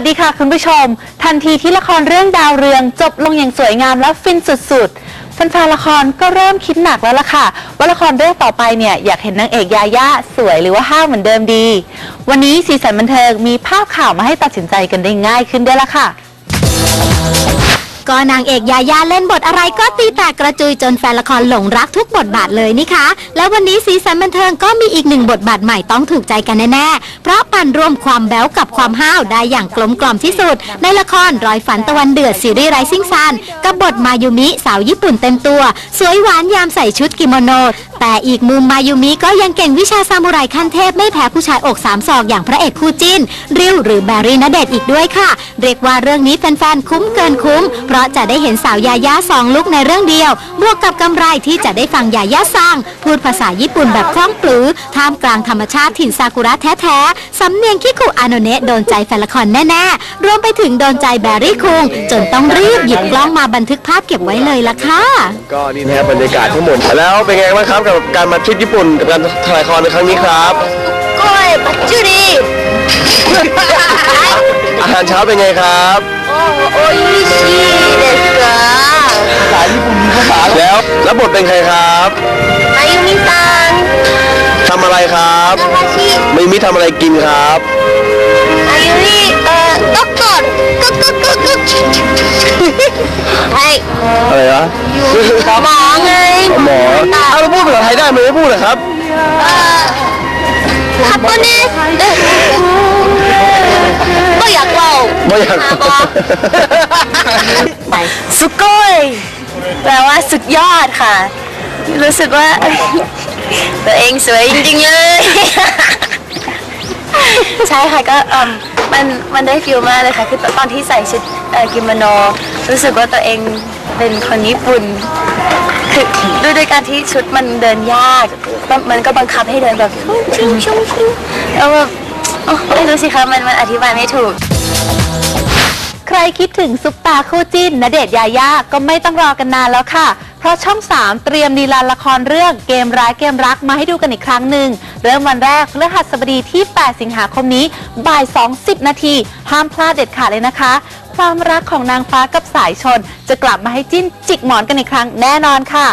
วัสดีค่ะคุณผู้ชม ทันทีที่ละครเรื่องดาวเรืองจบลงอย่างสวยงามและฟินสุดๆแฟนๆละครก็เริ่มคิดหนักแล้วล่ะค่ะ ว่าละครเรื่องต่อไปเนี่ยอยากเห็นนางเอกยาย่าสวยหรือว่าห้าวเหมือนเดิมดี วันนี้สีสันบันเทิงมีภาพข่าวมาให้ตัดสินใจกันได้ง่ายขึ้นด้วยละค่ะ ก็นางเอกยายาเล่นบทอะไรก็ตีแตกกระจุยจนแฟนละครหลงรักทุกบทบาทเลยนี่คะแล้ววันนี้สีสันบันเทิงก็มีอีกหนึ่งบทบาทใหม่ต้องถูกใจกันแน่ๆ เพราะปั่นรวมความแบ๊วกับความห้าวได้อย่างกลมกล่อมที่สุด ในละครรอยฝันตะวันเดือดซีรีส์ไรซิ่งซันกับบทมายุมิสาวญี่ปุ่นเต็มตัว สวยหวานยามใส่ชุดกิโมโน แต่อีกมุมมายุมิก็ยังเก่งวิชาซามูไรขั้นเทพไม่แพ้ผู้ชายอกสามศอกอย่างพระเอกคู่จิ้นริวหรือแบรี่ณเดชอีกด้วยค่ะ เรียกว่าเรื่องนี้แฟนๆคุ้มเกินคุ้มเพราะจะได้เห็นสาวยาย่าสองลุกในเรื่องเดียว บวกกับกำไรที่จะได้ฟังยาย่าซังพูดภาษาญี่ปุ่นแบบคล่องปลือ ท่ามกลางธรรมชาติถิ่นซากุระแท้ๆ สำเนียงคิคุอาโนเนะโดนใจแฟนละครแน่ๆ รวมไปถึงโดนใจแบรี่คุง จนต้องรีบหยิบกล้องมาบันทึกภาพเก็บไว้เลยล่ะค่ะ ก็นี่นะครับบรรยากาศทั้งหมดแล้วเป็นไงบ้างครับกับการมาทริปญี่ปุ่นกับการถ่ายละครในครั้งนี้ครับโอ้ยปัจจุรีอาหารเช้าเป็นไงครับ โอ้ยชิเภาษาแล้วแล้วบทเป็นใครครับมายุมิซังทำอะไรครับนาคาชิไม่มีทำอะไรกินครับมายุมิเอ่อด็อกเตอร์กุ๊กกุ๊กกุ๊กกุ๊กใช่อะไรวะหมอไงหมอเอาแล้วพูดภาษาไทยได้ไหมไม่พูดเหรอครับเอ่อคัปโปเนสเอ่อก็อยากเล่าไม่อยากสุโกย แปลว่าสุดยอดค่ะ รู้สึกว่า ตัวเองสวยจริงๆเลย ใช่ค่ะก็เอิ่มมันมันได้ฟิลมากเลยค่ะ คือตอนที่ใส่ชุดเอ่อกิโมโน รู้สึกว่าตัวเองเป็นคนญี่ปุ่น คือด้วยด้วยการที่ชุดมันเดินยากมันมันก็บังคับให้เดินแบบชิงชิงชิงแล้วแบบโอ้ไม่รู้สิคะมันมันอธิบายไม่ถูก ใครคิดถึงซุปตาคู่จิ้นณเดชน์ยายาก็ไม่ต้องรอกันนานแล้วค่ะ เพราะช่อง 3 เตรียมลีลาละครเรื่องเกมร้ายเกมรักมาให้ดูกันอีกครั้งหนึ่ง เริ่มวันแรกพฤหัสบดีที่ 8 สิงหาคมนี้บ่าย 2.10 นาที ห้ามพลาดเด็ดขาดเลยนะคะ ความรักของนางฟ้ากับสายชน จะกลับมาให้จิ้นจิกหมอนกันอีกครั้งแน่นอนค่ะ